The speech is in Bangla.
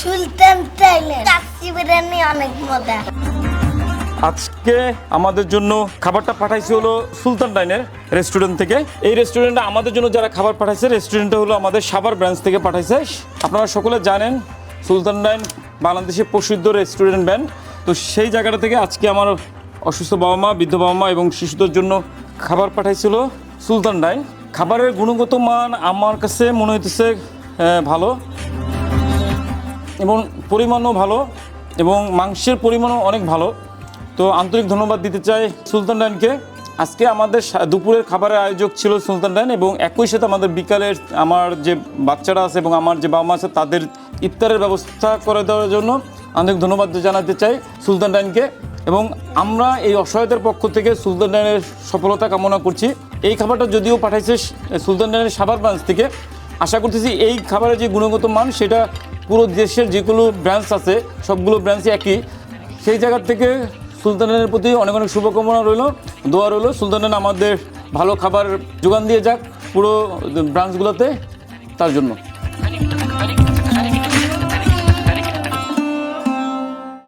সুলতান অনেক মজা। আজকে আমাদের জন্য খাবারটা পাঠাইছে হলো সুলতান ডাইনের রেস্টুরেন্ট থেকে। এই রেস্টুরেন্টে আমাদের জন্য যারা খাবার পাঠাইছে রেস্টুরেন্টটা হলো আমাদের সাভার ব্রাঞ্চ থেকে পাঠাইছে। আপনারা সকলে জানেন, সুলতান ডাইন বাংলাদেশের প্রসিদ্ধ রেস্টুরেন্ট ব্যান্ড তো সেই জায়গাটা থেকে আজকে আমার অসুস্থ বাবা মা, বৃদ্ধ বাবা মা এবং শিশুদের জন্য খাবার পাঠাইছিল সুলতান ডাইন। খাবারের গুণগত মান আমার কাছে মনে হইতেছে ভালো। এবং পরিমাণও ভালো এবং মাংসের পরিমাণও অনেক ভালো। তো আন্তরিক ধন্যবাদ দিতে চাই সুলতান ডাইনকে আজকে আমাদের দুপুরের খাবারের আয়োজক ছিল সুলতান ডাইন এবং একই সাথে আমাদের বিকালের আমার যে বাচ্চারা আছে এবং আমার যে বাবা মা আছে, তাদের ইফতারের ব্যবস্থা করে দেওয়ার জন্য আন্তরিক ধন্যবাদ জানাতে চাই সুলতান ডাইনকে এবং আমরা এই অসহায়তার পক্ষ থেকে সুলতান ডাইনের সফলতা কামনা করছি। এই খাবারটা যদিও পাঠাইছে সুলতান ডাইনের সাভার ব্রাঞ্চ থেকে। আশা করতেছি এই খাবারের যে গুণগত মান, সেটা পুরো দেশের যেগুলো ব্রাঞ্চ আছে, সবগুলো ব্রাঞ্চই একই। সেই জায়গার থেকে সুলতানের প্রতি অনেক অনেক শুভকামনা রইল, দোয়া রইল। সুলতানের আমাদের ভালো খাবার যোগান দিয়ে যাক পুরো ব্রাঞ্চগুলোতে তার জন্য।